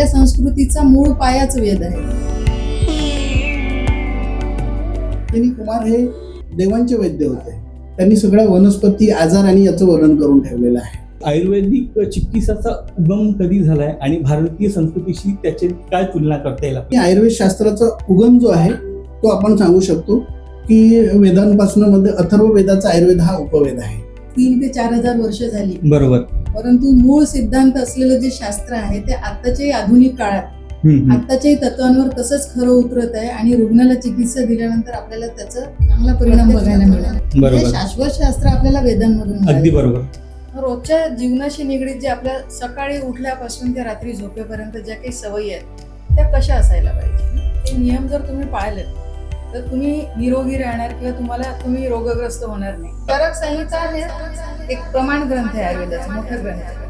आपल्या संस्कृतीचा मूळ पायाच वेद आहे. त्यांनी कुमार हे देवांचे वैद्य होते. त्यांनी सगळ्या वनस्पती आजार आणि याचं वर्णन करून ठेवलेलं आहे. आयुर्वेदिक चिकित्साचा उगम कधी झालाय आणि भारतीय संस्कृतीशी त्याची काय तुलना करता येईल? आणि आयुर्वेद शास्त्राचा उगम जो आहे तो आपण सांगू शकतो की वेदांपासून मध्ये अथर्व वेदाचा आयुर्वेद हा उपवेद आहे. तीन ते चार हजार वर्ष झाली. बरोबर. परंतु मूळ सिद्धांत असलेलं जे शास्त्र आहे ते आत्ताच्याही आधुनिक काळात हम्म, हम्म. आत्ताच्याही तत्वांवर तसंच खरं उतरत आहे आणि रुग्णाला चिकित्सा दिल्यानंतर आपल्याला त्याचा चांगला परिणाम बघायला मिळाला. हे बरोबर शाश्वत शास्त्र आपल्याला वेदांमधून अगदी मिळालं. बरोबर. रोजच्या जीवनाशी निगडीत जे आपल्या सकाळी उठल्यापासून ते रात्री झोपेपर्यंत ज्या काही सवयी आहेत त्या कशा असायला पाहिजे? ते नियम जर तुम्ही पाळले तर तुम्ही निरोगी राहणार किंवा तुम्हाला तुम्ही रोगग्रस्त होणार नाही. तरक संहिता हे एक प्रमाण ग्रंथ आहे आयुर्वेदाचा मोठा ग्रंथ आहे.